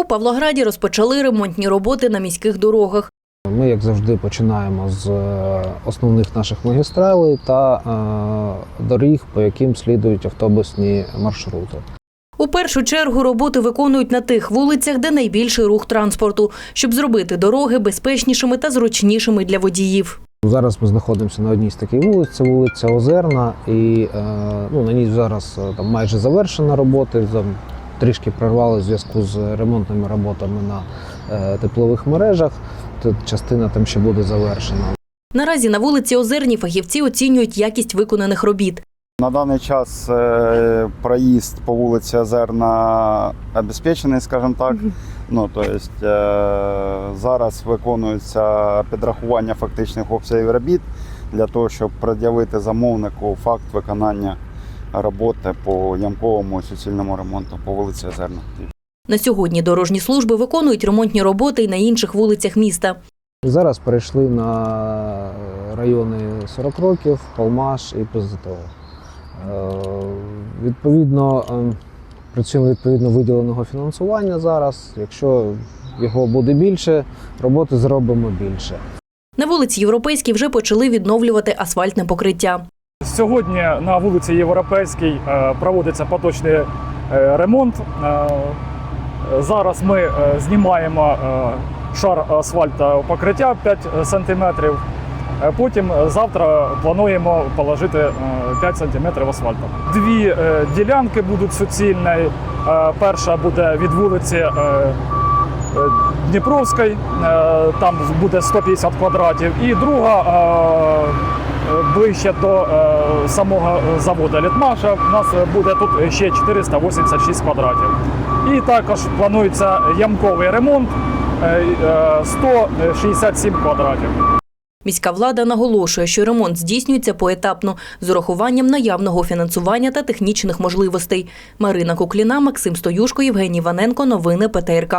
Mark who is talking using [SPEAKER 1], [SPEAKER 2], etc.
[SPEAKER 1] У Павлограді розпочали ремонтні роботи на міських дорогах.
[SPEAKER 2] Ми, як завжди, починаємо з е, основних наших магістралей та е, доріг, по яким слідують автобусні маршрути.
[SPEAKER 1] У першу чергу роботи виконують на тих вулицях, де найбільший рух транспорту, щоб зробити дороги безпечнішими та зручнішими для водіїв.
[SPEAKER 2] Зараз ми знаходимося на одній з таких вулиць, це вулиця Озерна, і е, ну, на ній зараз там майже завершена робота. Трішки прорвали в зв'язку з ремонтними роботами на е, теплових мережах. Тут частина там ще буде завершена.
[SPEAKER 1] Наразі на вулиці Озерні фахівці оцінюють якість виконаних робіт.
[SPEAKER 3] На даний час е, проїзд по вулиці Озерна обезпечений, скажімо так. Ну, то есть, е, зараз виконується підрахування фактичних обсягів робіт для того, щоб пред'явити замовнику факт виконання роботи по ямковому суцільному ремонту по вулиці Озерна.
[SPEAKER 1] На сьогодні дорожні служби виконують ремонтні роботи й на інших вулицях міста.
[SPEAKER 2] Зараз перейшли на райони 40 років, Палмаш і Позитово. Е, Відповідно, е, працюємо відповідно виділеного фінансування зараз. Якщо його буде більше, роботи зробимо більше.
[SPEAKER 1] На вулиці Європейській вже почали відновлювати асфальтне покриття.
[SPEAKER 4] Сьогодні на вулиці Європейській е, проводиться поточний е, ремонт. Е, Зараз ми знімаємо шар асфальту покриття 5 см. Потім завтра плануємо положити е, 5 см асфальту. Дві ділянки будуть суцільні. Перша буде від вулиці Дніпровської, там буде 150 квадратів, і друга ближче до е, самого заводу Літмаша. У нас буде тут ще 486 квадратів. І також планується ямковий ремонт е, е, 167 квадратів.
[SPEAKER 1] Міська влада наголошує, що ремонт здійснюється поетапно з урахуванням наявного фінансування та технічних можливостей. Марина Кукліна, Максим Стоюшко, Євгеній Ваненко. Новини ПТРК.